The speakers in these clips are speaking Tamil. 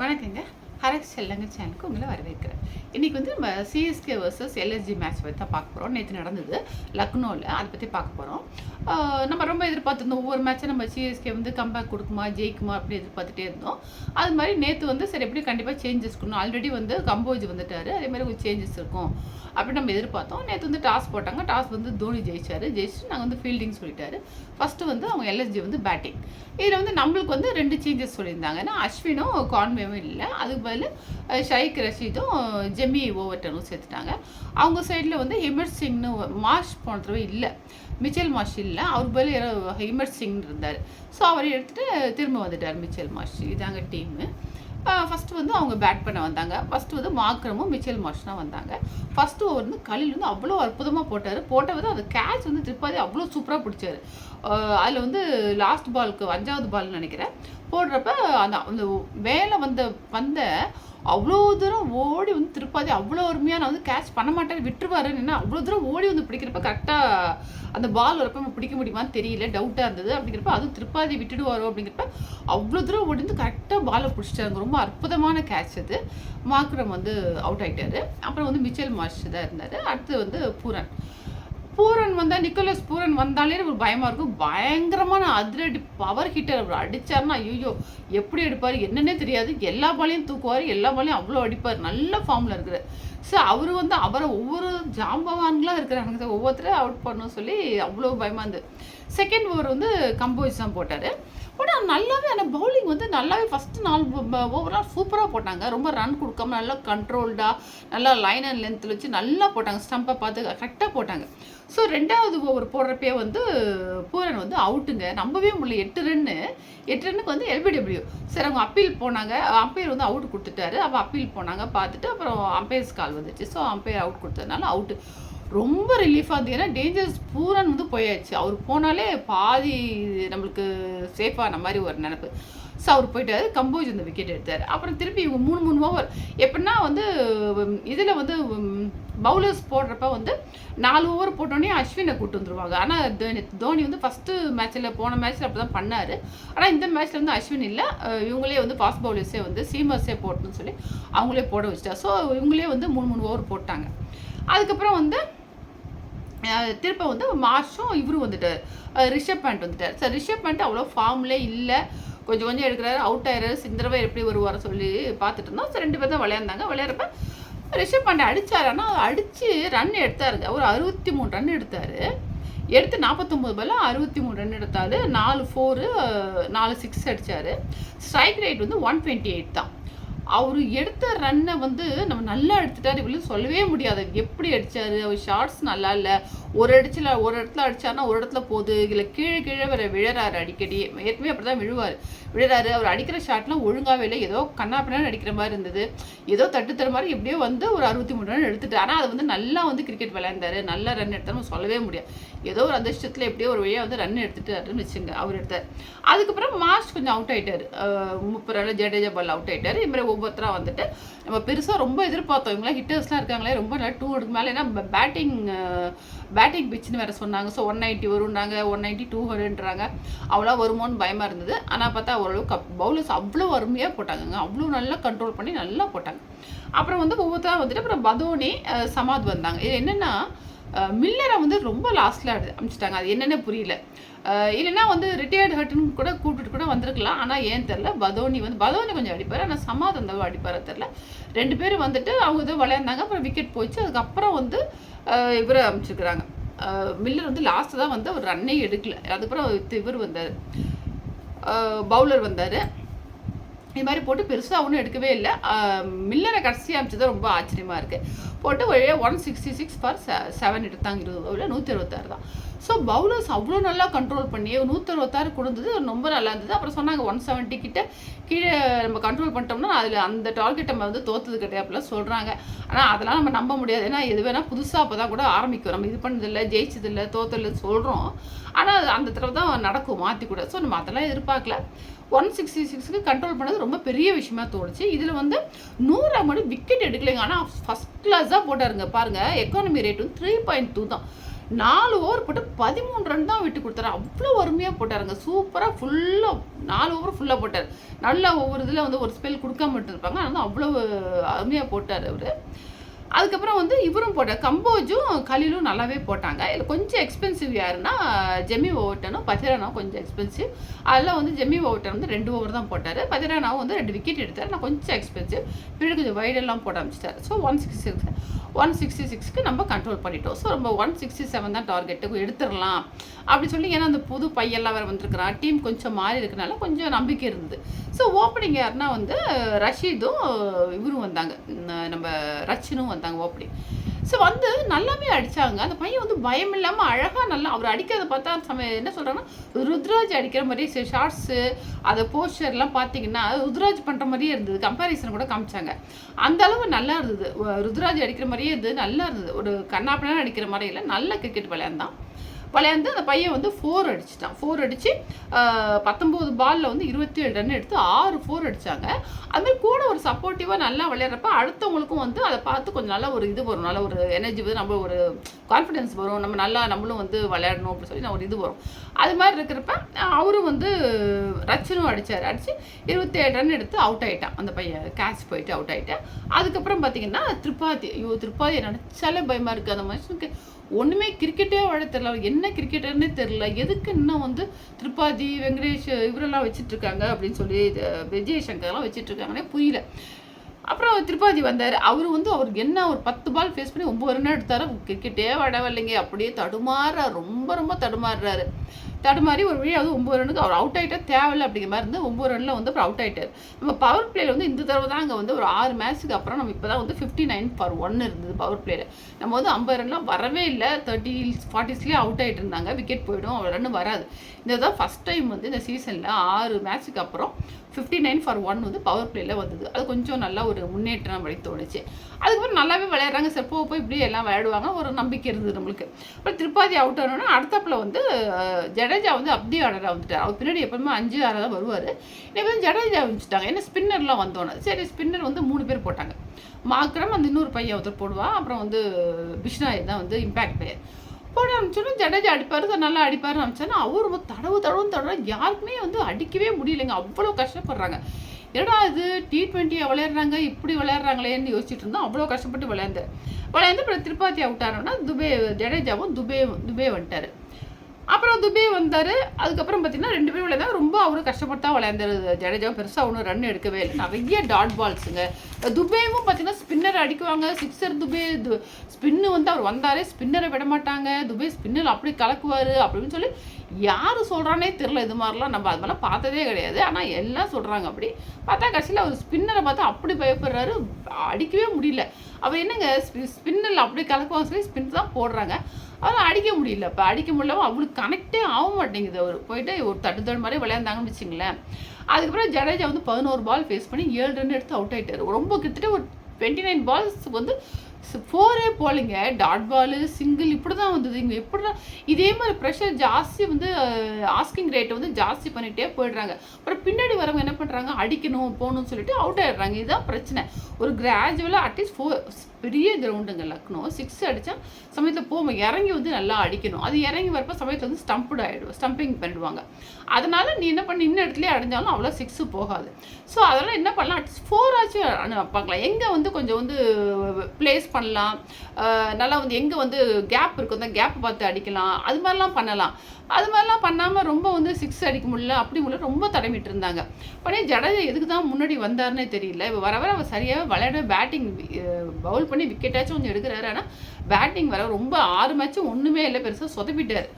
வணக்கங்க. ஹரக் செல்லங்க சேனலுக்கு உங்களை வரவேற்கிறேன். இன்றைக்கி வந்து நம்ம சிஎஸ்கே வர்சஸ் எல்எஸ்ஜி மேட்ச் பற்றி தான் பார்க்க போகிறோம் நேற்று நடந்தது லக்னோவில் அதை பற்றி பார்க்க போகிறோம் நம்ம ரொம்ப எதிர்பார்த்துருந்தோம். ஒவ்வொரு மேட்சும் நம்ம சிஎஸ்கே வந்து கம்பேக் கொடுக்குமா ஜெயிக்குமா அப்படி எதிர்பார்த்துட்டே இருந்தோம். அது மாதிரி நேற்று வந்து சரி எப்படி கண்டிப்பாக சேஞ்சஸ் கொடுக்கணும். ஆல்ரெடி வந்து கம்போஜ் வந்துட்டார். அதே மாதிரி ஒரு சேஞ்சஸ் இருக்கும். அப்படின்னு நம்ம எதிர்பார்த்தோம். நேற்று வந்து டாஸ் போட்டாங்க. டாஸ் வந்து தோனி ஜெயிச்சார். ஜெயிச்சுட்டு நாங்கள் வந்து ஃபீல்டிங் சொல்லிட்டாரு. ஃபஸ்ட்டு வந்து அவங்க எல்எஸ்ஜி வந்து பேட்டிங் இதில் வந்து நம்மளுக்கு வந்து ரெண்டு சேஞ்சஸ் சொல்லியிருந்தாங்க. ஏன்னா அஸ்வினும் கான்வேவும் இல்லை. அதுக்கு பதில் ஷைக் ரஷீதும் ஜெமி ஓவர்டனும் சேர்த்துட்டாங்க. அவங்க சைடில் வந்து ஹிமர் சிங்னு மாஷ் போன தடவை இல்லை. மிச்சல் மாஷ் இல்லை. அவர் பதில் யாரோ ஹிமர் சிங் இருந்தார். ஸோ அவரை எடுத்துகிட்டு திரும்ப வந்துட்டார் மிச்சல் மாஷ். இதாங்க டீமு ஃபஸ்ட்டு வந்து அவங்க பேட் பண்ண வந்தாங்க. ஃபஸ்ட்டு வந்து மாக்ரமும் மிச்சல் மார்ஷனாக வந்தாங்க. ஃபஸ்ட்டு ஓவர் வந்து கலில் வந்து அவ்வளோ அற்புதமாக போட்டார். போட்ட வந்து அந்த கேட்ச் வந்து திருப்பாதி அவ்வளோ சூப்பராக பிடிச்சாரு. அதில் வந்து லாஸ்ட் பாலுக்கு அஞ்சாவது பால்னு நினைக்கிறேன். போடுறப்ப அந்த அந்த வேலை வந்த வந்த அவ்வளோ தூரம் ஓடி வந்து திருப்பாதி அவ்வளோ அருமையாக நான் வந்து கேட்ச் பண்ண மாட்டேன் விட்டுருவாருன்னு என்ன அவ்வளோ தூரம் ஓடி வந்து பிடிக்கிறப்ப கரெக்டாக அந்த பால் வரப்ப நம்ம பிடிக்க முடியுமான்னு தெரியல டவுட்டாக இருந்தது. அப்படிங்கிறப்ப அதுவும் திருப்பாதி விட்டுடுவாரோ அப்படிங்கிறப்ப அவ்வளோ தூரம் ஓடி வந்து கரெக்டாக பாலை பிடிச்சிட்டாங்க ரொம்ப அற்புதமான கேட்ச் அது. மாக்ரம் வந்து அவுட் ஆகிட்டாரு அப்புறம் வந்து மிச்சல் மாஸ்டர் தான் இருந்தார். அடுத்து வந்து பூரன். பூரன் வந்தால் நிக்கோலஸ் பூரன் வந்தாலே ஒரு பயமாக இருக்கும் பயங்கரமான அதிரடி பவர் ஹிட்டர் அவர் அடிச்சாருன்னா ஐயோ எப்படி எடுப்பார் என்னன்னே தெரியாது. எல்லா பாலையும் தூக்குவார் எல்லா பாலையும் அவ்வளோ அடிப்பார். நல்ல ஃபார்மில் இருக்கிறார். ஸோ அவர் வந்து அவரை ஒவ்வொரு ஜாம்பவான்களாக இருக்கிறாங்க சார். ஒவ்வொருத்தரும் அவுட் பண்ணணும் சொல்லி அவ்வளோ பயமாக இருந்தது. செகண்ட் ஓவர் வந்து கம்போஸ் தான் போட்டார். ஆனால் நல்லாவே அந்த பவுலிங் வந்து நல்லாவே ஃபஸ்ட்டு நாலு ஓவரால் சூப்பராக போட்டாங்க. ரொம்ப ரன் கொடுக்காம நல்லா கண்ட்ரோல்டாக நல்லா லைன் அண்ட் லென்த்தில் வச்சு நல்லா போட்டாங்க. ஸ்டம்பை பார்த்து கரெக்டாக போட்டாங்க. ஸோ ரெண்டாவது ஓவர் போடுறப்பே வந்து பூரன் வந்து அவுட்டுங்க நம்பவே முடியல. எட்டு ரன்னு எட்டு ரன்னுக்கு வந்து எல்பிடபிள்யூ சரி அவங்க அப்பீல் போனாங்க. அம்பையர் வந்து அவுட் கொடுத்துட்டாரு. அப்போ அப்பீல் போனாங்க. பார்த்துட்டு அப்புறம் அம்பையர்ஸ் கால் வந்துச்சு. ஸோ அம்பையர் அவுட் கொடுத்ததுனால அவுட்டு ரொம்ப ரிலீஃபாக இருந்தது. ஏன்னா டேஞ்சர்ஸ் பூரன் வந்து போயாச்சு. அவர் போனாலே பாதி நம்மளுக்கு சேஃபான மாதிரி ஒரு நினப்பு. ஸோ அவர் போயிட்டாரு. கம்போஜ் இந்த விக்கெட் எடுத்தார். அப்புறம் திருப்பி இவங்க மூணு மூணு ஓவர் எப்படின்னா வந்து இதில் வந்து பவுலர்ஸ் போடுறப்ப வந்து நாலு ஓவர் போட்டோடனே அஸ்வினை கூட்டு வந்துருவாங்க. ஆனால் தோனி தோனி வந்து ஃபஸ்ட்டு மேட்ச்சில் போன மேட்ச்சில் அப்படி தான் பண்ணார். ஆனால் இந்த மேட்ச்சில் வந்து அஸ்வின் இல்லை. இவங்களே வந்து ஃபாஸ்ட் பவுலர்ஸே வந்து சீமர்ஸே போட்டணும்னு சொல்லி அவங்களே போட வச்சுட்டா ஸோ இவங்களே வந்து மூணு மூணு ஓவர் போட்டாங்க. அதுக்கப்புறம் வந்து திருப்ப வந்து மார்ஷும் இவரும் வந்துட்டார் ரிஷப் பேண்ட் வந்துட்டார். சார் ரிஷப் பேண்ட் அவ்வளோ ஃபார்ம்லே இல்லை. கொஞ்சம் கொஞ்சம் எடுக்கிறாரு. அவுட் ஆயிடுறாரு. சிந்தரவை எப்படி வருவார் சொல்லி பார்த்துட்டு இருந்தோம். சார் ரெண்டு பேர் தான் விளையாண்டாங்க. விளையாடுறப்ப ரிஷப் பாண்டே அடிச்சார். ஆனால் அடித்து ரன் எடுத்தாருங்க அவர் அறுபத்தி மூணு ரன் எடுத்தார். எடுத்து நாற்பத்தொம்பது பால்ல அறுபத்தி மூணு ரன் எடுத்தார். நாலு ஃபோரு நாலு சிக்ஸ் அடித்தார் ஸ்ட்ரைக் ரேட் வந்து ஒன் டுவெண்ட்டி எயிட் தான். அவர் எடுத்த ரன்னை வந்து நம்ம நல்லா எடுத்துட்டாரு இவ்வளோ சொல்லவே முடியாது. எப்படி அடித்தார் அவர் ஷார்ட்ஸ் நல்லா இல்லை. ஒரு அடிச்சில் ஒரு இடத்துல அடித்தார்னா ஒரு இடத்துல போகுது. இல்லை கீழே கீழே வர விழறாரு அடிக்கடி. ஏற்கனவே அப்படி தான் விழுவார். விழுறாரு. அவர் அடிக்கிற ஷாட்லாம் ஒழுங்காகவே இல்லை. ஏதோ கண்ணா பின்னாடி அடிக்கிற மாதிரி இருந்தது. ஏதோ தட்டு தர மாதிரி எப்படியோ வந்து ஒரு அறுபத்தி மூணு ரன் எடுத்துட்டு ஆனால் அது வந்து நல்லா வந்து கிரிக்கெட் விளையாண்டாரு. நல்லா ரன் எடுத்தாலும் சொல்லவே முடியாது. ஏதோ ஒரு அதிர்ஷ்டத்தில் எப்படியோ ஒரு வழியாக வந்து ரன் எடுத்துட்டாருன்னு வச்சுங்க அவர் எடுத்தார். அதுக்கப்புறம் மார்ச் கொஞ்சம் அவுட் ஆகிட்டார் முப்பது ரன் ஜடேஜா பால் அவுட் ஆகிட்டார் இது மாதிரி ஒவ்வொருத்தராக வந்துட்டு நம்ம பெருசாக ரொம்ப எதிர்பார்த்தோம். இவங்களாம் ஹிட்டர்ஸ்லாம் இருக்காங்களே ரொம்ப நல்லா டூ எடுக்கு மேலே. ஏன்னா பேட்டிங் பேட்டிங் பிச்சுன்னு வேறு சொன்னாங்க. ஸோ ஒன் நைன்ட்டி வரும்னாங்க ஒன் நைன்ட்டி டூ ஹண்ட்ரட்ன்றாங்க அவ்வளோ வருமோன்னு பயமாக இருந்தது. ஆனால் பார்த்தா ஓரளவுக்கு பவுலர்ஸ் அவ்வளோ அருமையாக போட்டாங்கங்க. அவ்வளோ நல்லா கண்ட்ரோல் பண்ணி நல்லா போட்டாங்க. அப்புறம் வந்து ஒவ்வொருத்தராக வந்துட்டு அப்புறம் பதோனி சமாத் வந்தாங்க. இது என்னென்னா மில்லரை வந்து ரொம்ப லாஸ்ட்டில் அனுப்பிச்சிட்டாங்க அது என்னென்ன புரியல. இல்லைன்னா வந்து ரிட்டையர்டு ஹர்ட்னு கூட கூப்பிட்டு கூட வந்திருக்கலாம். ஆனால் ஏன் தெரில பதோனி வந்து பதோனி கொஞ்சம் அடிப்பார். ஆனால் சமாத் அந்த அடிப்பார தெரில ரெண்டு பேரும் வந்துட்டு அவங்க இது விளையாண்டாங்க. அப்புறம் விக்கெட் போயிடுச்சு. அதுக்கப்புறம் வந்து இவரை அமைச்சிருக்கிறாங்க மில்லர் வந்து லாஸ்ட்டு தான் வந்து அவர் ரன்னே எடுக்கல. அதுக்கப்புறம் இவர் வந்தார். பவுலர் வந்தார். இது மாதிரி போட்டு பெருசாக ஒன்றும் எடுக்கவே இல்லை. மில்லரை கடைசி அமைச்சது ரொம்ப ஆச்சரியமாக இருக்குது போட்டு ஒரே one sixty six for seven எடுத்தாங்க. இருபது ஓவரில் நூற்றி அறுபத்தாறு தான். ஸோ பவுலர்ஸ் அவ்வளோ நல்லா கண்ட்ரோல் பண்ணி நூற்றறுபத்தாறு கொடுத்தது ரொம்ப நல்லா இருந்தது. அப்புறம் சொன்னாங்க ஒன் செவன்ட்டி கிட்ட கீழே நம்ம கண்ட்ரோல் பண்ணிட்டோம்னா அதில் அந்த டார்கெட் நம்ம வந்து தோத்தது கிடையாது அப்படிலாம் சொல்கிறாங்க ஆனால் அதெல்லாம் நம்ம நம்ப முடியாது. ஏன்னா எது வேணால் புதுசாக அப்போ தான் கூட ஆரம்பிக்கும். நம்ம இது பண்ணதில்லை ஜெயிச்சதில்லை தோத்ததில்லை சொல்கிறோம் ஆனால் அந்த தடவை தான் நடக்கும் மாற்றி கூட. ஸோ நம்ம அதெல்லாம் எதிர்பார்க்கல. ஒன் சிக்ஸ்டி சிக்ஸுக்கு கண்ட்ரோல் பண்ணது ரொம்ப பெரிய விஷயமா தோணுச்சு. இதில் வந்து நூறு மணி விக்கெட் எடுக்கலைங்க. ஆனால் ஃபஸ்ட் கிளாஸாக போட்டாருங்க. பாருங்கள் எக்கானமி ரேட் வந்து த்ரீ பாயிண்ட் டூ தான். நாலு ஓவர் போட்டு பதிமூணு ரன் தான் விட்டு கொடுத்தாரு. அவ்வளோ அருமையாக போட்டாருங்க. சூப்பராக ஃபுல்லாக நாலு ஓவர் ஃபுல்லாக போட்டார். நல்லா ஒவ்வொரு இதில் வந்து ஒரு ஸ்பெல் கொடுக்காம இருப்பாங்க ஆனால் அவ்வளோ அருமையாக போட்டார் அவர். அதுக்கப்புறம் வந்து இவரும் போட்டார் கம்போஜும் கலிலும் நல்லாவே போட்டாங்க. இதில் கொஞ்சம் எக்ஸ்பென்சிவ் யாருன்னா ஜெமி ஓவர்டனும் பஜரானாவும் கொஞ்சம் எக்ஸ்பென்சிவ் அதில் வந்து ஜெமி ஓவர்டன் வந்து ரெண்டு ஓவர் தான் போட்டார். பஜரானாவும் வந்து ரெண்டு விக்கெட் எடுத்தார். நான் கொஞ்சம் எக்ஸ்பென்சிவ் பின்னாடி கொஞ்சம் வைடெல்லாம் போட ஆரம்பிச்சிட்டார். So one sixty six one sixty சிக்ஸ்க்கு நம்ம கண்ட்ரோல் பண்ணிட்டோம். ஸோ நம்ம ஒன் சிக்ஸ்டி செவன் தான் டார்கெட்டுக்கு எடுத்துடலாம். அப்படி சொல்லி ஏன்னா அந்த புது பையெல்லாம் வேறு வந்திருக்கிறான். டீம் கொஞ்சம் மாறி இருக்கனால கொஞ்சம் நம்பிக்கை இருந்தது. ஸோ ஓப்பனிங் யாருன்னா வந்து ரஷீதும் இவரும் வந்தாங்க. நம்ம ரச்சினும் வந்தாங்க ஓப்பனிங் ஸோ வந்து நல்லாவே அடித்தாங்க அந்த பையன் வந்து பயம் இல்லாமல் அழகாக நல்லா அவர் அடிக்கிறத பார்த்தா சம என்ன சொல்கிறாங்கன்னா ருத்ராஜ் அடிக்கிற மாதிரியே ஷார்ட்ஸு அதை போஸ்டர்லாம் பார்த்தீங்கன்னா ருத்ராஜ் பண்ணுற மாதிரியே இருந்தது. கம்பேரிசன் கூட காமிச்சாங்க. அந்த அளவு நல்லா இருந்தது. ருத்ராஜ் அடிக்கிற மாதிரியே இருந்தது. நல்லா இருந்தது. ஒரு கண்ணாப்பினா அடிக்கிற மாதிரி இல்லை. நல்ல கிரிக்கெட் விளையாண்டான். விளையாண்டு அந்த பையன் வந்து ஃபோர் அடிச்சிட்டான். ஃபோர் அடித்து பத்தொம்போது பாலில் வந்து இருபத்தி ஏழு ரன் எடுத்து ஆறு ஃபோர் அடித்தாங்க அதுமாதிரி கூட ஒரு சப்போர்ட்டிவாக நல்லா விளையாடுறப்ப அடுத்தவங்களுக்கும் வந்து அதை பார்த்து கொஞ்சம் நல்லா ஒரு இது வரும். நல்ல ஒரு எனர்ஜி வந்து நம்ம ஒரு கான்ஃபிடென்ஸ் வரும். நம்ம நல்லா நம்மளும் வந்து விளையாடணும் அப்படின்னு சொல்லி நான் ஒரு இது வரும். அது மாதிரி இருக்கிறப்ப அவரும் வந்து ரச்சனும் அடித்தார் அடித்து இருபத்தேழு ரன் எடுத்து அவுட் ஆகிட்டான் அந்த பையன் கேட்ச் போயிட்டு அவுட் ஆகிட்டேன் அதுக்கப்புறம் பார்த்தீங்கன்னா திருப்பாதி ஐயோ திருப்பாதி நினச்சாலே பயமாக இருக்குது அந்த மனுஷனுக்கு ஒன்றுமே கிரிக்கெட்டே வாழ தெரில என்ன கிரிக்கெட்டர்னே தெரில எதுக்கு இன்னும் வந்து திரிபாதி வெங்கடேஷ் இவரெல்லாம் வச்சிட்ருக்காங்க அப்படின்னு சொல்லி விஜய் சங்கர்லாம் வச்சிட்ருக்காங்கன்னே புரியல. அப்புறம் திருப்பாதி வந்தார். அவர் வந்து அவருக்கு என்ன ஒரு பத்து பால் ஃபேஸ் பண்ணி ஒம்பது ரன் எடுத்தார் கிரிக்கெட்டே வடவில்லைங்க அப்படியே தடுமாறுறாரு ரொம்ப ரொம்ப தடுமாறுறாரு. தடுமாறி ஒரு வழியாவது ஒம்பது ரனுக்கு அவர் அவுட் ஆகிட்டா தேவையில்லை அப்படிங்கிற மாதிரி இருந்து ஒம்பது ரனில் வந்து அப்புறம் அவுட் ஆகிட்டார் நம்ம பவர் பிளேயில் வந்து இந்த தடவை தான் அங்கே வந்து ஒரு ஆறு மேட்ச்சுக்கு அப்புறம் நம்ம இப்போ தான் வந்து ஃபிஃப்டி நைன் ஃபார் ஒன் இருந்தது பவர் பிளேயில் நம்ம வந்து ஐம்பது ரன்லாம் வரவே இல்லை. தேர்ட்டி ஃபார்ட்டிஸ்லேயே அவுட் ஆகிட்டு இருந்தாங்க. விக்கெட் போயிடும். அவ்வளோ ரன் வராது. இந்த தான் ஃபஸ்ட் டைம் வந்து இந்த சீசனில் ஆறு மேட்ச்சுக்கு அப்புறம் ஃபிஃப்டி நைன் ஃபார் ஒன் வந்து பவர் பிளேயில் வந்தது. அது கொஞ்சம் நல்லா ஒரு முன்னேற்றம் அப்படி தோணுச்சு. அதுக்கப்புறம் நல்லாவே விளையாடுறாங்க. சரி போக போய் இப்படியே எல்லாம் விளையாடுவாங்க. ஒரு நம்பிக்கை இருந்தது நம்மளுக்கு. அப்புறம் திருப்பாதி அவுட் ஆனோன்னா அடுத்தப்பில் வந்து ஜடேஜா வந்து அப்படியே ஆர்டராக வந்துட்டார். அவர் பின்னாடி எப்பவுமே அஞ்சு ஆறாக தான் வருவார். இன்னைக்கு வந்து ஜடேஜா வந்துட்டாங்க ஏன்னா ஸ்பின்னர்லாம் வந்தோன்னே. சரி ஸ்பின்னர் வந்து மூணு பேர் போட்டாங்க. மாக்ரம் அந்த இன்னொரு பையன் ஒருத்தர் போடுவா. அப்புறம் வந்து பிஷ்னாய் தான் வந்து இம்பேக்ட் பிளேயர் போட ஆரம்பிச்சோன்னா ஜடேஜா அடிப்பார். நல்லா அடிப்பார் ஆரம்பிச்சோன்னா அவர் ரொம்ப தடவு தடவு தடவை. யாருக்குமே வந்து அடிக்கவே முடியலைங்க. அவ்வளோ கஷ்டப்படுறாங்க. ஏடா இது? டி ட்வெண்ட்டியை விளையாடுறாங்க? இப்படி விளையாடுறாங்களேன்னு யோசிச்சுட்டு இருந்தோம். அவ்வளோ கஷ்டப்பட்டு விளையாண்டு. விளையாண்டு அப்புறம் திருப்பாத்தி அவுட் ஆனோன்னா துபே ஜடேஜாவும் துபே துபே வந்துட்டார். துபே வந்தார். அதுக்கப்புறம் பார்த்தீங்கன்னா ரெண்டு பேரும் விளையாண்டா ரொம்ப அவரும் கஷ்டப்பட்டு தான் விளையாண்டாரு. ஜடேஜா பெருசாக ஒன்றும் ரன் எடுக்கவே இல்லை. நிறைய டாட் பால்ஸுங்க துபேவும் பார்த்தீங்கன்னா ஸ்பின்னர் அடிக்குவாங்க. சிக்ஸர் துபே து ஸ்பின்னு வந்து அவர் வந்தாரே ஸ்பின்னரை விட மாட்டாங்க துபே ஸ்பின்னர் அப்படி கலக்குவார் அப்படின்னு சொல்லி யார் சொல்கிறானே தெரில இது மாதிரிலாம். நம்ம அது மாதிரிலாம் பார்த்ததே கிடையாது. ஆனால் எல்லாம் சொல்கிறாங்க அப்படி. பார்த்தா கடைசியில் அவர் ஸ்பின்னரை பார்த்தா அப்படி பயப்படுறாரு. அடிக்கவே முடியல. அவர் என்னங்க ஸ்பின்னில் அப்படி கலக்குவாங்க சொல்லி ஸ்பின் தான் போடுறாங்க. அதெல்லாம் அடிக்க முடியல. இப்போ அடிக்க முடியல அவங்களுக்கு கனெக்டே ஆக மாட்டேங்குது அவர். போயிட்டு ஒரு தட்டு தடு மாதிரி விளையாண்டாங்கன்னு வச்சுங்களேன் அதுக்கப்புறம் ஜடேஜா வந்து பதினோரு பால் ஃபேஸ் பண்ணி ஏழு ரன் எடுத்து அவுட் ஆகிட்டார் ரொம்ப கிட்டத்தட்ட ஒரு டுவெண்ட்டி நைன் பால்ஸ் வந்து ஃபோரே போலிங்க. டாட் பாலு சிங்கிள் இப்படி தான் வந்தது. இங்கே எப்படி தான் இதே மாதிரி ப்ரெஷர் ஜாஸ்தி வந்து ஆஸ்கிங் ரேட்டை வந்து ஜாஸ்தி பண்ணிகிட்டே போயிடுறாங்க. அப்புறம் பின்னாடி வரவங்க என்ன பண்ணுறாங்க அடிக்கணும் போகணும்னு சொல்லிட்டு அவுட் ஆகிடுறாங்க இதுதான் பிரச்சனை. ஒரு கிராஜுவலாக அட்லீஸ்ட் ஃபோர் பெரிய கிரவுண்டுங்க லக்னோ. சிக்ஸ் அடித்தா சமயத்தில் போகும் இறங்கி வந்து நல்லா அடிக்கணும். அது இறங்கி வரப்போ சமயத்தில் வந்து ஸ்டம்ப்டு ஆகிடும் ஸ்டம்பிங் பண்ணிடுவாங்க. அதனால் நீ என்ன பண்ணி? இன்ன இடத்துலேயே அடைஞ்சாலும் அவ்வளோ சிக்ஸு போகாது. ஸோ அதெல்லாம் என்ன பண்ணலாம்? அட்லீஸ்ட் ஃபோர் ஆச்சும் பார்க்கலாம். எங்கே வந்து கொஞ்சம் வந்து பிளேஸ் பண்ணலாம். நல்லா வந்து எங்கே வந்து கேப் இருக்கும் அந்த கேப் பார்த்து அடிக்கலாம். அது மாதிரிலாம் பண்ணலாம். அது மாதிரிலாம் பண்ணாமல் ரொம்ப வந்து சிக்ஸ் அடிக்க முடியல அப்படி முடியல ரொம்ப தடமிட்டு இருந்தாங்க. உடனே ஜடேஜா எதுக்கு தான் முன்னாடி வந்தார்னே தெரியல. இப்போ வர வர அவர் சரியாக விளையாட பேட்டிங் பவுல் பண்ணி விக்கெட்டாச்சும் கொஞ்சம் எடுக்கிறாரு. ஆனால் பேட்டிங் வர ரொம்ப ஆறு மேட்சும் ஒன்றுமே இல்லை பெருசாக சொதப்பிட்டார்.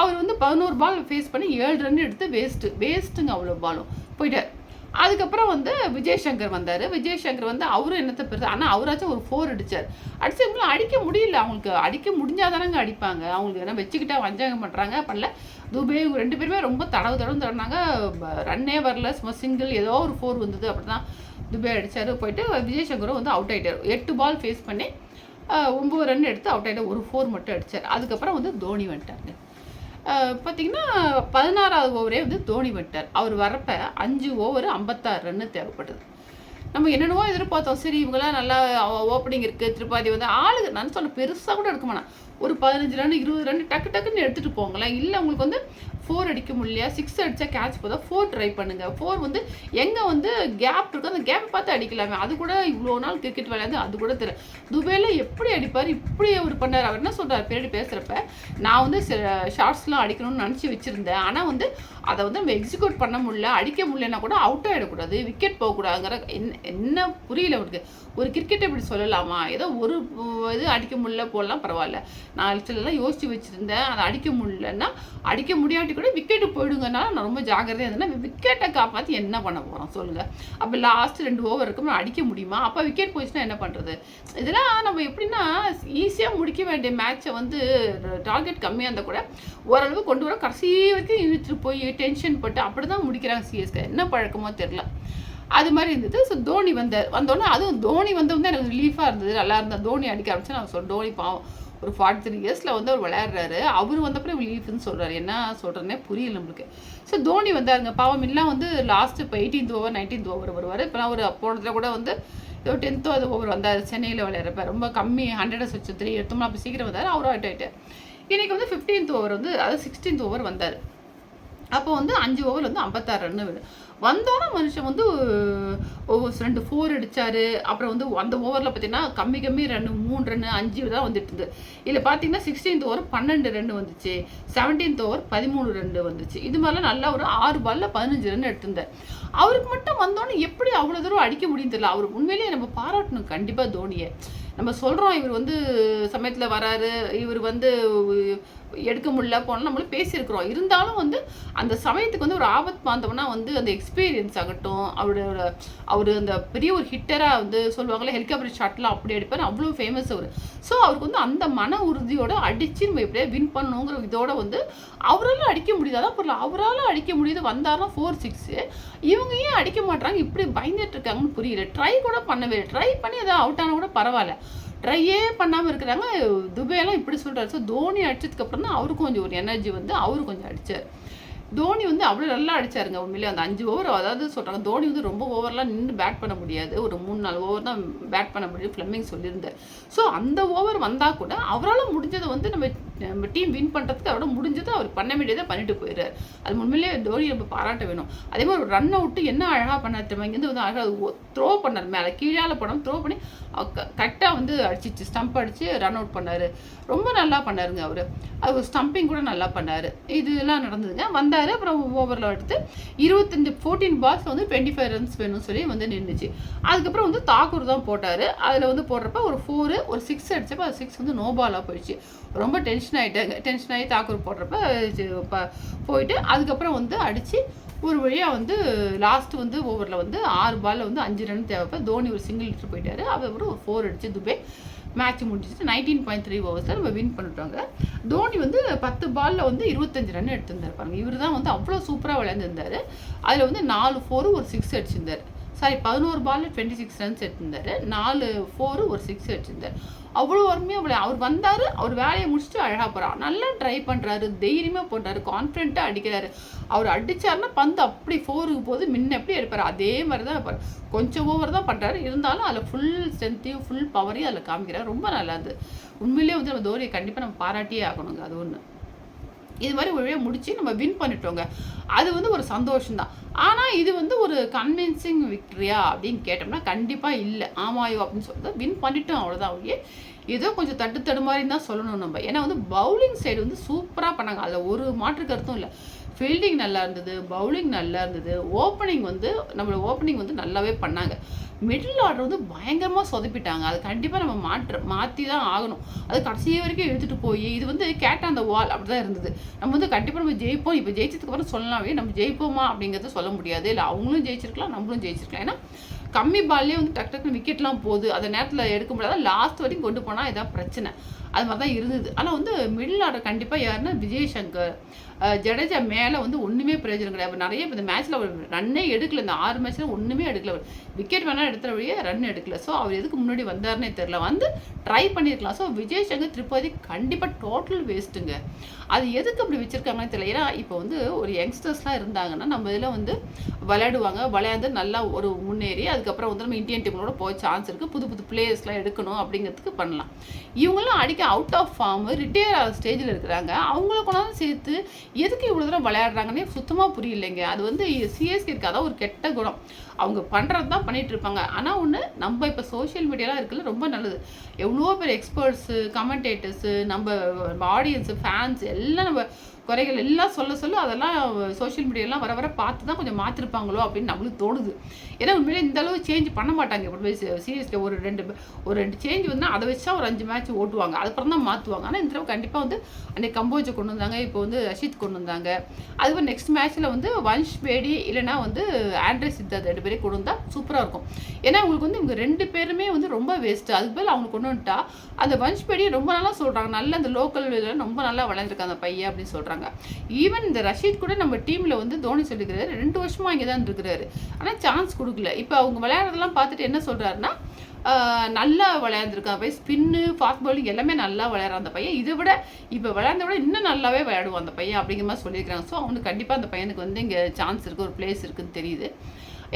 அவர் வந்து பதினோரு பால் ஃபேஸ் பண்ணி ஏழு ரன் எடுத்து வேஸ்ட்டு வேஸ்ட்டுங்க அவ்வளோ பாலும் போயிட்டார். அதுக்கப்புறம் வந்து விஜய் சங்கர் வந்தார். விஜய் சங்கர் வந்து அவரும் என்னத்தை பெருசு ஆனால் அவராச்சும் ஒரு ஃபோர் அடித்தார் அடிச்சு இவங்களும் அடிக்க முடியல. அவங்களுக்கு அடிக்க முடிஞ்சாதானங்க அடிப்பாங்க. அவங்களுக்கு என்ன வச்சுக்கிட்டா வஞ்சகம் பண்ணுறாங்க பண்ணல. துபே ரெண்டு பேருமே ரொம்ப தடவு தடவு தடனாங்க ரன்னே வரல. சும்மா சிங்கிள் ஏதோ ஒரு ஃபோர் வந்தது. அப்படி தான் துபே அடித்தார் போயிட்டு விஜய் சங்கரும் வந்து அவுட் ஆகிட்டார் எட்டு பால் ஃபேஸ் பண்ணி ஒம்பது ரன் எடுத்து அவுட் ஆகிட்டார் ஒரு ஃபோர் மட்டும் அடித்தார் அதுக்கப்புறம் வந்து தோனி வந்துட்டாருங்க. பார்த்தீங்கன்னா பதினாறாவது ஓவரே வந்து தோனி விட்டார். அவர் வரப்ப அஞ்சு ஓவர் ஐம்பத்தாறு ரன்னு தேவைப்படுது நம்ம என்னென்னவோ எதிர்பார்த்தோம். சரி இவங்கெல்லாம் நல்லா ஓப்பனிங் இருக்குது திருப்பாதி வந்து ஆளுங்க நான் சொன்ன பெருசாக கூட எடுக்க மாட்டேன். ஒரு பதினஞ்சு ரன் இருபது ரன் டக்கு டக்குன்னு எடுத்துகிட்டு போங்களேன். இல்லை உங்களுக்கு வந்து ஃபோர் அடிக்க முடியலையா? சிக்ஸ் அடித்தா கேட்ச் போதா? ஃபோர் ட்ரை பண்ணுங்கள் ஃபோர் வந்து எங்கே வந்து கேப் இருக்கோ அந்த கேப் பார்த்து அடிக்கலாமே. அது கூட இவ்வளோ நாள் கிரிக்கெட் விளையாண்டு அது கூட தெரியும் துபையில் எப்படி அடிப்பார்? இப்படி அவர் பண்ணார். அவர் என்ன சொல்கிறார் பின்னாடி பேசுகிறப்ப நான் வந்து ஷார்ட்ஸ்லாம் அடிக்கணும்னு நினச்சி வச்சுருந்தேன். ஆனால் வந்து அதை வந்து நம்ம எக்ஸிக்யூட் பண்ண முடியல. அடிக்க முடியலன்னா கூட அவுட் ஆகிடக்கூடாது விக்கெட் போகக்கூடாதுங்கிற என்ன என்ன புரியல அவருக்கு. ஒரு கிரிக்கெட் இப்படி சொல்லலாமா? ஏதோ ஒரு இது அடிக்க முடியல போடலாம் பரவாயில்ல. நான் சிலலாம் யோசிச்சு வச்சுருந்தேன். அதை அடிக்க முடியலன்னா அடிக்க முடியாட்டி கூட விக்கெட்டு போயிடுங்கனால நான் ரொம்ப ஜாக்கிரதையாக இருந்தேன்னா விக்கெட்டை காப்பாற்றி என்ன பண்ண போகிறோம் சொல்லுங்கள் அப்போ லாஸ்ட் ரெண்டு ஓவர் இருக்கும் அடிக்க முடியுமா? அப்போ விக்கெட் போயிடுச்சுன்னா என்ன பண்ணுறது இதெல்லாம் நம்ம எப்படின்னா ஈஸியாக முடிக்க வேண்டிய மேட்ச்சை வந்து டார்கெட் கம்மியாக இருந்தால் கூட ஓரளவு கொண்டு வர கடைசி வரைக்கும் இழுத்துட்டு போய் டென்ஷன் போட்டு அப்படி தான் முடிக்கிறாங்க சிஎஸ்கே என்ன பழக்கமோ தெரில அது மாதிரி இருந்தது. ஸோ தோனி வந்தார் வந்தோடனே அதுவும் தோனி வந்தவங்க எனக்கு ரிலீஃபாக இருந்தது. நல்லா இருந்தால் தோனி அடிக்க ஆரம்பிச்சு நான் சொல் தோனி பாவம். ஒரு ஃபார்ட்டி த்ரீ இயர்ஸில் வந்து அவர் விளையாடுறாரு. அவர் வந்தப்பறம் லீஃப்னு சொல்கிறாரு என்ன சொல்கிறேன்னே புரியல நம்மளுக்கு. ஸோ தோனி வந்தாருங்க. பாவம் எல்லாம் வந்து லாஸ்ட்டு இப்போ எயிட்டீன்த் ஓவர் நைன்டீன்த் ஓவர் வருவார். இப்போ அவர் போனதில் கூட வந்து ஏதோ டென்த்தோ அது ஓவர் வந்தார். சென்னையில் விளையாடுறப்ப ரொம்ப கம்மி ஹண்ட்ரட் வச்சு த்ரீ எடுத்தோம்னா அப்போ சீக்கிரம் வந்தார். அவரும் அவுட் ஆகிட்டார் இன்றைக்கி வந்து ஃபிஃப்டீன்த் ஓவர் வந்து அதாவது சிக்ஸ்டீன்த் ஓவர் வந்தார். அப்போ வந்து அஞ்சு ஓவர் வந்து ஐம்பத்தாறு ரன்னு விடு வந்தோன்னே மனுஷன் வந்து ரெண்டு ஃபோர் அடித்தார் அப்புறம் வந்து அந்த ஓவரில் பார்த்தீங்கன்னா கம்மி கம்மி ரன்னு மூணு ரன்னு அஞ்சு தான் வந்துட்டு இருந்தது இதில் பார்த்தீங்கன்னா சிக்ஸ்டீன்த் ஓவர் பன்னெண்டு ரன் வந்துச்சு. செவன்டீன்த் ஓவர் பதிமூணு ரன் வந்துச்சு. இது மாதிரிலாம் நல்லா ஒரு ஆறு பாலில் பதினஞ்சு ரன் எடுத்திருந்தார் அவருக்கு மட்டும் வந்தோன்னே எப்படி அவ்வளோ தூரம் அடிக்க முடியும் தெரியல. அவர் உண்மையிலேயே நம்ம பாராட்டணும். கண்டிப்பாக தோனியை. நம்ம சொல்கிறோம் இவர் வந்து சமயத்தில் வராரு. இவர் வந்து எடுக்க முடியல போனால் நம்மளும் பேசியிருக்கிறோம். இருந்தாலும் வந்து அந்த சமயத்துக்கு வந்து ஒரு ஆபத் பார்த்தோம்னா வந்து அந்த எக்ஸ்பீரியன்ஸ் ஆகட்டும் அவரோட அவர் அந்த பெரிய ஒரு ஹிட்டராக வந்து சொல்லுவாங்களே ஹெலிகாப்டர் ஷாட்லாம் அப்படி எடுப்பார் அவ்வளோ ஃபேமஸ் அவர். ஸோ அவருக்கு வந்து அந்த மன உறுதியோடு அடித்து நம்ம எப்படியா வின் பண்ணணுங்கிற இதோட வந்து அவரால் அடிக்க முடியுது. அதான் பொருள். அவரால் அடிக்க முடியுது. வந்தாருன்னா ஃபோர் சிக்ஸு இவங்க ஏன் அடிக்க மாட்டாங்க இப்படி பயந்துட்டு இருக்காங்கன்னு புரியல. ட்ரை கூட பண்ணவே ட்ரை பண்ணி அதை அவுட் ஆனால் கூட பரவாயில்ல. ட்ரையே பண்ணாமல் இருக்கிறாங்க. துபையெல்லாம் இப்படி சொல்கிறாரு ஸோ தோனி அடித்ததுக்கப்புறம் தான் அவருக்கும் கொஞ்சம் ஒரு எனர்ஜி வந்து அவரு கொஞ்சம் அடித்தார் தோனி வந்து அவ்வளோ நல்லா அடிச்சாருங்க. உண்மையிலே அந்த அஞ்சு ஓவர் அதாவது சொல்கிறாங்க தோனி வந்து ரொம்ப ஓவர்லாம் நின்று பேட் பண்ண முடியாது. ஒரு மூணு நாலு ஓவர் தான் பேட் பண்ண முடியும் ஃப்ளம்மிங் சொல்லியிருந்தார். ஸோ அந்த ஓவர் வந்தால் கூட அவரால் முடிஞ்சதை வந்து நம்ம நம்ம டீம் வின் பண்ணுறதுக்கு அவரோட முடிஞ்சதை அவர் பண்ண வேண்டியதை பண்ணிட்டு போயிடுறாரு. அது உண்மையிலேயே தோனி நம்ம பாராட்ட வேணும். அதே மாதிரி ஒரு ரன் அவுட்டு என்ன அழகாக பண்ணார் தெரியுமா? இங்கேருந்து வந்து அழகாக த்ரோ பண்ணார் மேலே கீழால் படம் த்ரோ பண்ணி கரெக்டாக வந்து அடிச்சிச்சு. ஸ்டம்ப் அடித்து ரன் அவுட் பண்ணார். ரொம்ப நல்லா பண்ணாருங்க அவர். அவர் ஸ்டம்பிங் கூட நல்லா பண்ணார். இதெல்லாம் நடந்ததுங்க. வந்தார் அப்புறம் ஓவரில் எடுத்து இருபத்தஞ்சு ஃபோர்டீன் பால்ஸ் வந்து டுவெண்ட்டி ஃபைவ் ரன்ஸ் வேணும்னு சொல்லி வந்து நின்றுச்சு அதுக்கப்புறம் வந்து தாக்கூர் தான் போட்டார். அதில் வந்து போடுறப்ப ஒரு ஃபோரு ஒரு சிக்ஸ் அடிச்சப்போ அது சிக்ஸ் வந்து நோ பாலாக போயிடுச்சு. ரொம்ப டென்ஷன் ஆகிட்டாங்க டென்ஷன் ஆகி தாக்கூர் போடுறப்ப போயிட்டு அதுக்கப்புறம் வந்து அடித்து ஒரு வழியாக வந்து லாஸ்ட் வந்து ஓவரில் வந்து ஆறு பாலில் வந்து அஞ்சு ரன் தேவைப்போ தோனி ஒரு சிங்கிள் லிட்டர் போயிட்டாரு. அப்புறம் ஒரு ஃபோர் அடிச்சு துபே மேட்ச் முடிஞ்சிச்சு நைன்டீன் பாயிண்ட் த்ரீ ஓவர்ஸில் நம்ம வின் பண்ணிட்டாங்க. தோனி வந்து பத்து பாலில் வந்து இருபத்தஞ்சு ரன் எடுத்திருந்தார் பாருங்க. இவர் தான் வந்து அவ்வளோ சூப்பராக விளையாண்டுருந்தார். அதில் வந்து நாலு ஃபோரு ஒரு சிக்ஸ் அடிச்சிருந்தார். சாரி பதினோரு பாலில் டுவெண்ட்டி சிக்ஸ் ரன்ஸ் எடுத்திருந்தார். நாலு ஃபோரு ஒரு சிக்ஸ் அடிச்சிருந்தார் அவ்வளோ அருமையாக அவ்வளோ அவர் வந்தார் அவர் வேலையை முடிச்சுட்டு அழகாக போகிறார் நல்லா ட்ரை பண்ணுறாரு தைரியமாக போடுறாரு கான்ஃபிடென்ட்டாக அடிக்கிறாரு. அவர் அடித்தார்னா பந்து அப்படி ஃபோருக்கு போது முன்ன எப்படி எடுப்பார்? அதே மாதிரி தான் இருப்பார் கொஞ்சம் ஓவர் தான் பண்ணுறாரு இருந்தாலும் அதில் ஃபுல் ஸ்ட்ரென்த்தையும் ஃபுல் பவரையும் அதில் காமிக்கிறார். ரொம்ப நல்லா இருந்தது. உண்மையிலேயே வந்து நம்ம தோனியை கண்டிப்பாக நம்ம பாராட்டியே ஆகணுங்க அது ஒன்று இது மாதிரி ஒரு முடித்து நம்ம வின் பண்ணிட்டோங்க. அது வந்து ஒரு சந்தோஷம் தான் ஆனால் இது வந்து ஒரு கன்வின்சிங் விக்ட்ரியா அப்படின்னு கேட்டோம்னா கண்டிப்பாக இல்லை. ஆமாயோ அப்படின்னு சொல்லிட்டு வின் பண்ணிட்டோம் அவ்வளோதான் ஒழிய ஏதோ கொஞ்சம் தட்டு தடு தான் சொல்லணும் நம்ம. ஏன்னா வந்து பவுலிங் சைடு வந்து சூப்பராக பண்ணாங்க. அதில் ஒரு மாற்று கருத்தும் இல்லை. ஃபீல்டிங் நல்லா இருந்தது பவுலிங் நல்லா இருந்தது. ஓப்பனிங் வந்து நம்மளோட ஓப்பனிங் வந்து நல்லாவே பண்ணாங்க. மிடில் ஆர்டர் வந்து பயங்கரமாக சொதப்பிட்டாங்க. அது கண்டிப்பாக நம்ம மாற்ற மாற்றி தான் ஆகணும். அது கடைசி வரைக்கும் எடுத்துகிட்டு போய் இது வந்து கேட் அந்த வால் அப்படி தான் இருந்தது. நம்ம வந்து கண்டிப்பாக நம்ம ஜெயிப்போம். இப்போ ஜெயிச்சதுக்கப்புறம் சொல்லலாமே நம்ம ஜெயிப்போமா அப்படிங்கிறத சொல்ல முடியாது. இல்லை அவங்களும் ஜெயிச்சிருக்கலாம் நம்மளும் ஜெயிச்சிருக்கலாம். ஏன்னா கம்மி பால்லே வந்து டக்கு டக்குனு விக்கெட்லாம் போகுது. அந்த நேரத்தில் எடுக்க முடியாத லாஸ்ட் வரைக்கும் கொண்டு போனால் இதான் பிரச்சனை. அது மாதிரி தான் இருந்தது. ஆனால் வந்து மிடில் ஆர்டர் கண்டிப்பாக யாருன்னா விஜய் சங்கர் ஜடேஜா மேலே வந்து ஒன்றுமே பிரயோஜனம் கிடையாது. நிறைய இந்த மேட்ச்சில் அவர் ரன்னே எடுக்கல. இந்த ஆறு மேட்ச்சில் ஒன்றுமே எடுக்கல. அவர் விக்கெட் வேணால் எடுத்த வழியே ரன் எடுக்கல. ஸோ அவர் எதுக்கு முன்னாடி வந்தாருன்னே தெரில வந்து ட்ரை பண்ணியிருக்கலாம் ஸோ விஜய் சங்கர் திருப்பதி கண்டிப்பாக டோட்டல் வேஸ்ட்டுங்க அது எதுக்கு அப்படி வச்சுருக்காங்கன்னு தெரியல. ஏன்னா இப்போ வந்து ஒரு யங்ஸ்டர்ஸ்லாம் இருந்தாங்கன்னா நம்ம இதில் வந்து விளையாடுவாங்க. விளையாண்டு நல்லா ஒரு முன்னேறி அதுக்கப்புறம் வந்து நம்ம இந்தியன் டீமோட போக சான்ஸ் இருக்குது புது புது பிளேயர்ஸ்லாம் எடுக்கணும் அப்படிங்கிறதுக்கு பண்ணலாம். இவங்களாம் அடிக்க அவுட் ஆஃப் ஃபார்ம் ரிட்டையர் ஆகிற ஸ்டேஜில் இருக்கிறாங்க. அவங்கள கொண்டாந்து சேர்த்து எதுக்கு இவ்வளோ தூரம் விளையாடுறாங்கன்னே சுத்தமாக புரியலைங்க. அது வந்து சிஎஸ்கே இருக்காத ஒரு கெட்ட குணம். அவங்க பண்ணுறது தான் பண்ணிட்டு இருப்பாங்க. ஆனால் ஒன்று நம்ம இப்போ சோஷியல் மீடியாலாம் இருக்குல்ல ரொம்ப நல்லது. எவ்வளோ பேர் எக்ஸ்பர்ட்ஸு கமெண்டேட்டர்ஸு நம்ம ஆடியன்ஸு ஃபேன்ஸ் எல்லாம் நம்ம குறைகள் எல்லாம் சொல்ல சொல்ல அதெல்லாம் சோஷியல் மீடியாலாம் வர வர பார்த்து தான் கொஞ்சம் மாற்றிருப்பாங்களோ அப்படின்னு நம்மளுக்கு தோணுது. ஏன்னா உண்மையிலே இந்த அளவு சேஞ்ச் பண்ண மாட்டாங்க இப்போ சீரியஸில் ஒரு ரெண்டு ஒரு ரெண்டு சேஞ்ச் வந்தால் அதை வச்சா ஒரு அஞ்சு மேட்ச் ஓட்டுவாங்க. அதுக்கப்புறம் தான் மாற்றுவாங்க ஆனால் இந்த தடவை கண்டிப்பாக வந்து அன்றைக்கி கம்போஜை கொண்டு வந்தாங்க. இப்போ வந்து ரஷித் கொண்டு வந்தாங்க. அதுவும் நெக்ஸ்ட் மேட்ச்சில் வந்து வன்ஷ் பேடி இல்லைனா வந்து ஆண்ட்ரே சித்தார்த் ரெண்டு பேரையும் கொண்டு வந்தால் சூப்பராக இருக்கும். ஏன்னா உங்களுக்கு வந்து இவங்க ரெண்டு பேருமே வந்து ரொம்ப வேஸ்ட்டு அதுக்கு பதில் அவங்க கொண்டு வந்துட்டா அந்த வன்ஷ் பேடியை ரொம்ப நல்லா சொல்கிறாங்க நல்ல அந்த லோக்கல் ரொம்ப நல்லா வளர்ந்துருக்காங்க அந்த பையன் அப்படின்னு சொல்கிறாங்க ஈவன் இந்த ரஷீத் கூட நம்ம டீமில் வந்து தோனி சொல்லிக்கிறாரு. ரெண்டு வருஷமாக இங்கே தான் இருக்கிறாரு ஆனால் சான்ஸ் கொடுக்கல. இப்போ அவங்க விளையாடுறதெல்லாம் பார்த்துட்டு என்ன சொல்கிறாருன்னா நல்லா விளையாண்டுருக்கான் போய் ஸ்பின்னு ஃபாஸ்ட் பாலிங் எல்லாமே நல்லா விளையாடுற அந்த பையன். இதை விட இப்போ விளையாண்ட விட இன்னும் நல்லாவே விளையாடுவான் அந்த பையன் அப்படிங்கிற மாதிரி சொல்லியிருக்காங்க ஸோ அவனுக்கு கண்டிப்பாக அந்த பையனுக்கு வந்து இங்கே சான்ஸ் இருக்குது ஒரு பிளேஸ் இருக்குதுன்னு தெரியுது.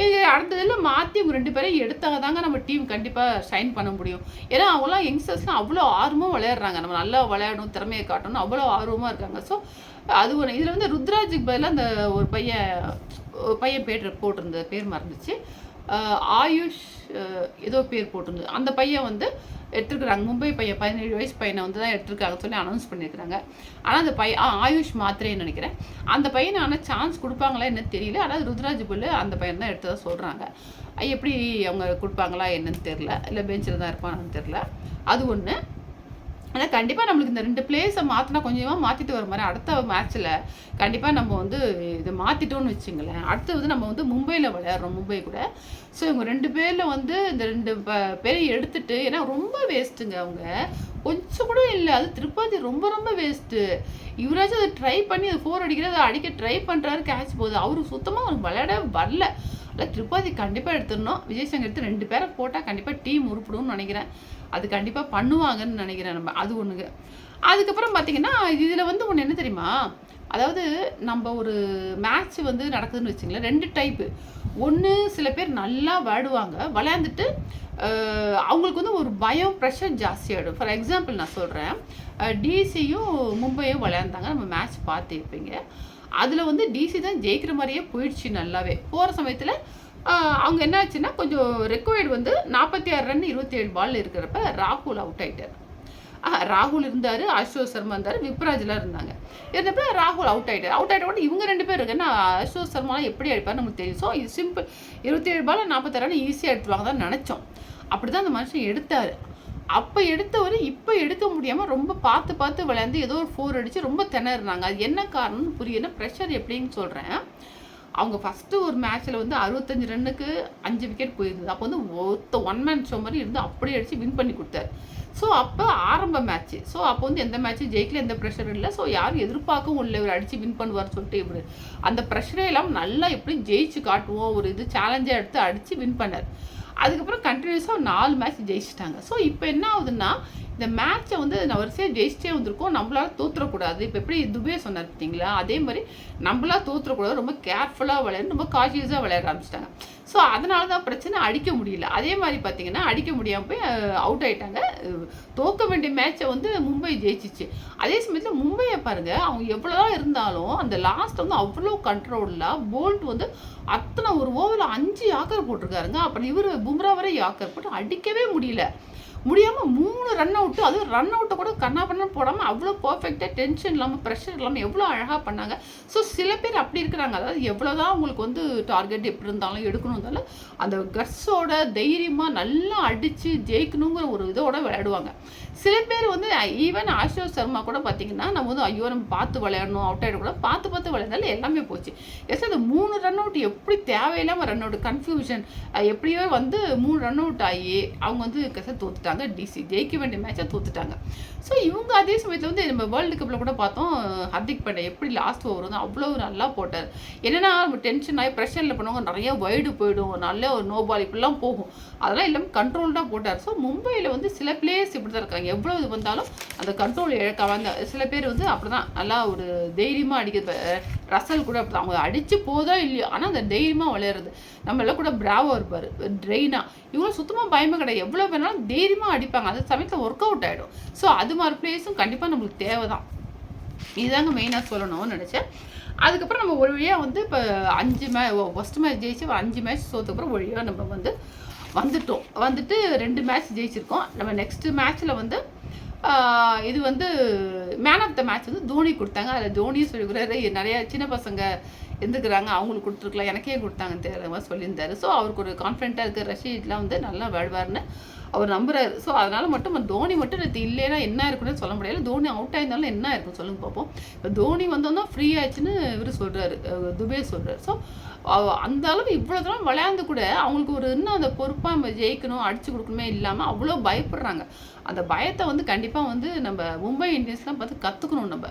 இது அடுத்ததில் மாற்றி இவங்க ரெண்டு பேரையும் எடுத்தாங்க தாங்க நம்ம டீம் கண்டிப்பாக ஷைன் பண்ண முடியும். ஏன்னா அவங்களாம் யங்ஸ்டர்ஸ்லாம் அவ்வளோ ஆர்வமாக விளையாடுறாங்க. நம்ம நல்லா விளையாடணும் திறமையை காட்டணும் அவ்வளோ ஆர்வமாக இருக்காங்க. ஸோ அது ஒன்று இதில் வந்து ருத்ராஜுக்கு பதிலாக அந்த ஒரு பையன் பையன் பேர் போட்டிருந்த பேர் மறந்துச்சு. ஆயுஷ் ஏதோ பேர் போட்டிருந்தது. அந்த பையன் வந்து எடுத்துருக்குறாங்க. மும்பை பையன் பதினேழு வயசு பையனை வந்து தான் எடுத்துருக்காங்க சொல்லி அனௌன்ஸ் பண்ணியிருக்கிறாங்க. ஆனால் அந்த பையன் ஆயுஷ் மாத்திரைன்னு நினைக்கிறேன். அந்த பையனை ஆனால் சான்ஸ் கொடுப்பாங்களா என்ன தெரியல. ஆனால் ருத்ராஜ் புல்லு அந்த பையன் தான் எடுத்ததாக சொல்கிறாங்க எப்படி அவங்க கொடுப்பாங்களா என்னன்னு தெரில இல்லை பெஞ்சில் தான் இருப்பான்னு தெரில அது ஒன்று ஆனால் கண்டிப்பாக நம்மளுக்கு இந்த ரெண்டு பிளேஸை மாற்றினா கொஞ்சமாக மாற்றிட்டு வர மாதிரி அடுத்த மேட்ச்சில் கண்டிப்பாக நம்ம வந்து இதை மாற்றிட்டோம்னு வச்சுங்களேன். அடுத்து வந்து நம்ம வந்து மும்பையில் விளையாடுறோம் மும்பை கூட. ஸோ இவங்க ரெண்டு பேரில் வந்து இந்த ரெண்டு பேரை எடுத்துட்டு ஏன்னா ரொம்ப வேஸ்ட்டுங்க அவங்க. கொஞ்சம் கூட இல்லை அது திருப்பதி ரொம்ப ரொம்ப வேஸ்ட்டு இவராச்சும் அதை ட்ரை பண்ணி அதை ஃபோர் அடிக்கிறது அதை அடிக்க ட்ரை பண்ணுறாரு கேட்ச் போகுது அவருக்கு சுத்தமாக அவருக்கு விளையாட வரல. இல்லை திருப்பதி கண்டிப்பாக எடுத்துடணும். விஜய் சங்கர் எடுத்து ரெண்டு பேரை போட்டால் கண்டிப்பாக டீம் உருப்பிடும்னு நினைக்கிறேன். அது கண்டிப்பாக பண்ணுவாங்கன்னு நினைக்கிறேன் நம்ம. அது ஒன்றுங்க அதுக்கப்புறம் பார்த்தீங்கன்னா இதில் வந்து ஒன்று என்ன தெரியுமா? அதாவது நம்ம ஒரு மேட்ச் வந்து நடக்குதுன்னு வச்சுங்களேன். ரெண்டு டைப்பு ஒன்று சில பேர் நல்லா விளையாடுவாங்க. விளையாண்டுட்டு அவங்களுக்கு வந்து ஒரு பயம் ப்ரெஷர் ஜாஸ்தியாகிடும் ஃபார் எக்ஸாம்பிள் நான் சொல்கிறேன் டிசியும் மும்பையும் விளையாண்டாங்க. நம்ம மேட்ச் பார்த்துருப்பீங்க. அதில் வந்து டிசி தான் ஜெயிக்கிற மாதிரியே போயிடுச்சு நல்லாவே. போகிற சமயத்தில் அவங்க என்ன ஆச்சுன்னா கொஞ்சம் ரெக்வயர்டு வந்து நாற்பத்தி ஆறு ரன் இருபத்தி ஏழு பால் இருக்கிறப்ப ராகுல் அவுட் ஆகிட்டார் ராகுல் இருந்தார் அசோக் சர்மா இருந்தார் விப்ராஜ்லாம் இருந்தாங்க. இருந்தப்ப ராகுல் அவுட் ஆகிட்டார் அவுட் ஆகிட்ட உடனே இவங்க ரெண்டு பேர் இருக்குன்னா அசோக் சர்மாலாம் எப்படி அடிப்பார் நமக்கு தெரியும். ஸோ இது சிம்பிள் இருபத்தி ஏழு பால் நாற்பத்தாறு ரன் ஈஸியாக எடுத்துவாங்க தான் நினச்சோம். அப்படி தான் அந்த மனுஷன் எடுத்தார். அப்போ எடுத்தவர் இப்போ எடுக்க முடியாமல் ரொம்ப பார்த்து பார்த்து விளையாண்டு ஏதோ ஒரு ஃபோர் அடித்து ரொம்ப திணறினாங்க. அது என்ன காரணம்னு புரியல. ப்ரெஷர் எப்படின்னு சொல்கிறேன் அவங்க ஃபஸ்ட்டு ஒரு மேட்ச்சில் வந்து அறுபத்தஞ்சு ரன்னுக்கு அஞ்சு விக்கெட் போயிருந்தது. அப்போ வந்து ஒருத்த ஒன் மேன் ஷோ மாதிரி இருந்து அப்படியே அடித்து வின் பண்ணி கொடுத்தாரு. ஸோ அப்போ ஆரம்ப மேட்ச்சு ஸோ அப்போ வந்து எந்த மேட்ச்சும் ஜெயிக்கல எந்த ப்ரெஷரும் இல்லை. ஸோ யாரும் எதிர்பார்க்கவும் இல்லை. இவர் அடித்து வின் பண்ணுவார் சொல்லிட்டு இப்படி அந்த ப்ரெஷரே இல்லாமல் நல்லா எப்படி ஜெயிச்சு காட்டுவோம். ஒரு இது சேலஞ்சாக எடுத்து அடித்து வின் பண்ணார். அதுக்கப்புறம் கண்டினியூஸாக நாலு மேட்ச் ஜெயிச்சிட்டாங்க. ஸோ இப்போ என்ன ஆகுதுன்னா இந்த மேட்ச்சை வந்து நான் வரிசையாக ஜெயிச்சிட்டே வந்திருக்கோம். நம்மளால் தோற்றுறக்கூடாது இப்போ எப்படி துபே சொன்னார் பார்த்தீங்களா அதே மாதிரி நம்மளா தோற்றுறக்கூடாது ரொம்ப கேர்ஃபுல்லாக விளையாடு ரொம்ப காஷியஸாக விளையாட ஆரம்பிச்சிட்டாங்க. ஸோ அதனால தான் பிரச்சனை அடிக்க முடியல. அதே மாதிரி பார்த்தீங்கன்னா அடிக்க முடியாமல் போய் அவுட் ஆகிட்டாங்க தோக்க வேண்டிய மேட்ச்சை வந்து மும்பை ஜெயிச்சிச்சு. அதே சமயத்தில் மும்பையை பாருங்கள் அவங்க எவ்வளோதான் இருந்தாலும் அந்த லாஸ்ட் வந்து அவ்வளோ கண்ட்ரோலில் போல்ட் வந்து அத்தனை ஒரு ஓவரில் அஞ்சு யாக்கர் போட்டிருக்காருங்க. அப்புறம் இவர் பும்ரா வரை யாக்கர் போட்டு அடிக்கவே முடியல. முடியாமல் மூணு ரன் அவுட்டு அதுவும் ரன் அவுட்டை கூட கண்ணா பண்ண போடாமல் அவ்வளோ பர்ஃபெக்டாக டென்ஷன் இல்லாமல் ப்ரெஷர் இல்லாமல் எவ்வளோ அழகாக பண்ணாங்க. ஸோ சில பேர் அப்படி இருக்கிறாங்க. அதாவது எவ்வளோ தான் உங்களுக்கு வந்து டார்கெட் எப்படி இருந்தாலும் எடுக்கணும் இருந்தாலும் அந்த கட்ஸோட தைரியமாக நல்லா அடித்து ஜெயிக்கணுங்கிற ஒரு இதோட விளையாடுவாங்க. சில பேர் வந்து ஈவன் ஆஷோ சர்மா கூட பார்த்தீங்கன்னா நம்ம வந்து ஐயோ நம்ம பார்த்து விளையாடணும் அவுட் ஆகிட கூட பார்த்து பார்த்து விளையாடாலும் எல்லாமே போச்சு. எஸ் அந்த மூணு ரன் அவுட் எப்படி தேவையில்லாமல் ரன் அவுட் கன்ஃபியூஷன் எப்படியோ வந்து மூணு ரன் அவுட் ஆகி அவங்க வந்து கச தோத்துட்டாங்க டிசி ஜெயிக்க வேண்டிய மேட்சை தோத்துட்டாங்க. ஸோ இவங்க அதே சமயத்தில் வந்து நம்ம வேர்ல்டு கப்பில் கூட பார்த்தோம் ஹர்திக் பாண்டே எப்படி லாஸ்ட் ஓவர் வந்து அவ்வளோ நல்லா போட்டார். என்னென்னா நம்ம டென்ஷன் ஆகி ப்ரெஷரில் பண்ணுவாங்க நிறைய வைடு போயிடும் நல்ல ஒரு நோ பால் இப்படிலாம் போகும். அதெல்லாம் இல்லாமல் கண்ட்ரோல்டாக போட்டார். ஸோ மும்பையில் வந்து சில பிளேயர்ஸ் இப்படி தான் இருக்காங்க. எவ்வளோ இது வந்தாலும் அந்த கண்ட்ரோல் இழக்க வந்த சில பேர் வந்து அப்படி தான் நல்லா ஒரு தைரியமாக அடிக்கிறது. ரசல் கூட அப்படி அவங்க அடித்து போதோ இல்லையோ ஆனால் அந்த தைரியமாக விளையாடுறது. நம்ம எல்லாம் கூட பிராவோ இருப்பார். ட்ரெயினாக இவ்வளோ சுத்தமாக பயமே கிடையாது. எவ்வளோ வேணாலும் தைரியமாக அடிப்பாங்க. அந்த சமயத்தில் ஒர்க் அவுட் ஆகிடும் ஸோ அது மாதிரி பிளேஸும் கண்டிப்பாக நம்மளுக்கு தேவை தான் இதுதாங்க மெயினாக சொல்லணும்னு நினச்சேன். அதுக்கப்புறம் நம்ம ஒரு வழியாக வந்து இப்போ அஞ்சு மே ஃபஸ்ட் மேட்ச் ஜெயிச்சு ஒரு அஞ்சு மேட்ச் சோத்துக்கப்புறம் ஒழியாக நம்ம வந்து வந்துட்டோம். வந்துட்டு ரெண்டு மேட்ச் ஜெயிச்சிருக்கோம். நம்ம நெக்ஸ்ட்டு மேட்ச்சில் வந்து இது வந்து மேன் ஆஃப் த மேட்ச் வந்து தோனி கொடுத்தாங்க. அதில் தோனியும் சொல்லிக்கிறாரு நிறையா சின்ன பசங்க இருந்துக்கிறாங்க. அவங்களுக்கு கொடுத்துருக்கலாம். எனக்கே கொடுத்தாங்கன்னு தெரியாத மாதிரி சொல்லியிருந்தாரு. ஸோ அவருக்கு ஒரு கான்ஃபிடென்ட்டாக இருக்கிற ரஷீட்லாம் வந்து நல்லா விளையாடுவார்னு அவர் நம்புறாரு. ஸோ அதனால் மட்டும் தோனி மட்டும் நேற்று இல்லைன்னா என்ன இருக்குன்னு சொல்ல முடியல. தோனி அவுட் ஆயிருந்தாலும் என்ன இருக்கும் சொல்லுங்க பார்ப்போம் இப்போ தோனி வந்தோம்னா ஃப்ரீ ஆயிடுச்சுன்னு இவர் சொல்கிறாரு துபே சொல்கிறார் ஸோ அந்த அளவு இவ்வளோ தூரம் விளையாண்டு கூட அவங்களுக்கு ஒரு இன்னும் அந்த பொறுப்பாக நம்ம ஜெயிக்கணும் அடிச்சு கொடுக்கணுமே இல்லாமல் அவ்வளோ பயப்படுறாங்க. அந்த பயத்தை வந்து கண்டிப்பாக வந்து நம்ம மும்பை இந்தியன்ஸ்லாம் பார்த்து கற்றுக்கணும் நம்ம.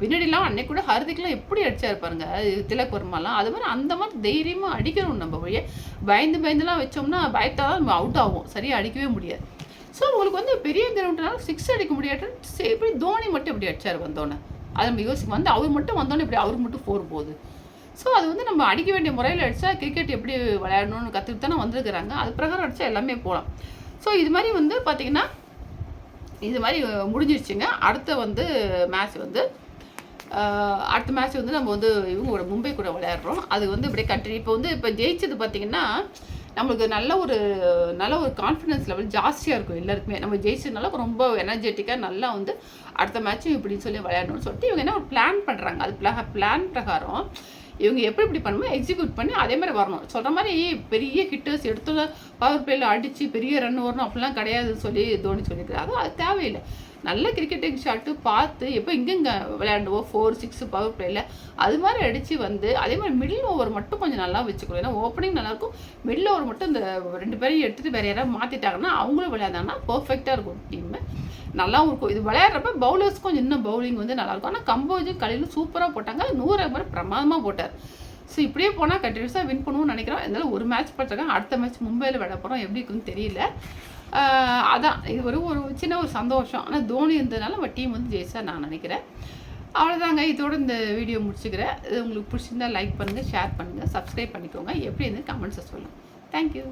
பின்னாடிலாம் அன்னைக்கு கூட ஹர்திக்லாம் எப்படி அடிச்சாரு இருப்பாருங்க திலக் வர்மாலாம். அது மாதிரி அந்த மாதிரி தைரியமாக அடிக்கணும் நம்ம வழியே. பயந்து பயந்துலாம் வச்சோம்னா பயத்தால் நம்ம அவுட் ஆகும் சரியாக அடிக்கவே முடியாது. ஸோ உங்களுக்கு வந்து பெரிய கிரவுண்ட்னால சிக்ஸ் அடிக்க முடியாது சரி இப்படி தோனி மட்டும் இப்படி அடிச்சார் வந்தோன்னே அதை நம்ம யோசிக்க வந்து அவர் மட்டும் வந்தோன்னே இப்படி அவருக்கு மட்டும் ஃபோர் போகுது. ஸோ அது வந்து நம்ம அடிக்க வேண்டிய முறையில் அடித்தா கிரிக்கெட் எப்படி விளையாடணும்னு கற்றுக்கிட்டு தானே வந்திருக்கிறாங்க. அது பிரகாரம் அடித்தா எல்லாமே போகலாம் ஸோ இது மாதிரி வந்து பார்த்திங்கன்னா இது மாதிரி முடிஞ்சிருச்சுங்க. அடுத்த வந்து மேட்ச் வந்து அடுத்த மேட்ச் வந்து நம்ம வந்து இவங்களோட மும்பை கூட விளையாடுறோம். அது வந்து இப்படியே கண்டினியூ இப்போ வந்து இப்போ ஜெயிச்சது பார்த்திங்கன்னா நம்மளுக்கு நல்ல ஒரு நல்ல ஒரு கான்ஃபிடன்ஸ் லெவல் ஜாஸ்தியாக இருக்கும் எல்லாருக்குமே. நம்ம ஜெயிச்சதுனால ரொம்ப எனர்ஜெட்டிக்காக நல்லா வந்து அடுத்த மேட்ச்சும் இப்படின்னு சொல்லி விளையாடணும்னு சொல்லிட்டு இவங்க என்ன ஒரு பிளான் பண்ணுறாங்க அது பிளான் பிரகாரம் இவங்க எப்படி இப்படி பண்ணுமோ எக்ஸிக்யூட் பண்ணி அதே மாதிரி வரணும். சொல்கிற மாதிரி பெரிய ஹிட்டர்ஸ் எடுத்து பவர் பிளேயில் அடித்து பெரிய ரன் வரணும் அப்படிலாம் கிடையாதுன்னு சொல்லி தோனி சொல்லியிருக்காரு. அது தேவையில்லை. நல்ல கிரிக்கெட்டிங் ஷாட்டு பார்த்து எப்போ இங்கெங்க விளையாண்டுவோம் ஃபோர் சிக்ஸ் பவர் பிளேயில் அது மாதிரி அடித்து வந்து அதே மாதிரி மிடில் ஓவர் மட்டும் கொஞ்சம் நல்லா வச்சுக்கணும். ஏன்னா ஓப்பனிங் நல்லாயிருக்கும் மிடில் ஓவர் மட்டும் இந்த ரெண்டு பேரையும் எடுத்துகிட்டு வேறு யாராவது மாற்றிட்டாங்கன்னா அவங்களும் விளையாண்டாங்கன்னா பர்ஃபெக்டாக இருக்கும் டீம்மு நல்லாவும் இருக்கும். இது விளையாடுறப்ப பவுலர்ஸ் கொஞ்சம் இன்னும் பவுலிங் வந்து நல்லாயிருக்கும். ஆனால் கம்போஜும் கலையிலும் சூப்பராக போட்டாங்க. நூறு மாதிரி பிரமாதமாக போட்டார். ஸோ இப்படியே போனால் கண்டினியூஸாக வின் பண்ணுவோம்னு நினைக்கிறோம். இருந்தாலும் ஒரு மேட்ச் பார்த்துருக்காங்க அடுத்த மேட்ச் மும்பையில் விட போகிறோம் எப்படி இருக்குன்னு தெரியல. அதான். இது ஒரு ஒரு சின்ன ஒரு சந்தோஷம். ஆனால் தோனி இருந்ததுனால நம்ம டீம் வந்து ஜெயிச்சா நான் நினைக்கிறேன். அவ்வளோதாங்க இதோட இந்த வீடியோ முடிச்சுக்கிறேன். இது உங்களுக்கு பிடிச்சிருந்தா லைக் பண்ணுங்கள் ஷேர் பண்ணுங்கள் சப்ஸ்கிரைப் பண்ணிக்கோங்க. எப்படி இருந்து கமெண்ட்ஸை சொல்லுங்கள் தேங்க்யூ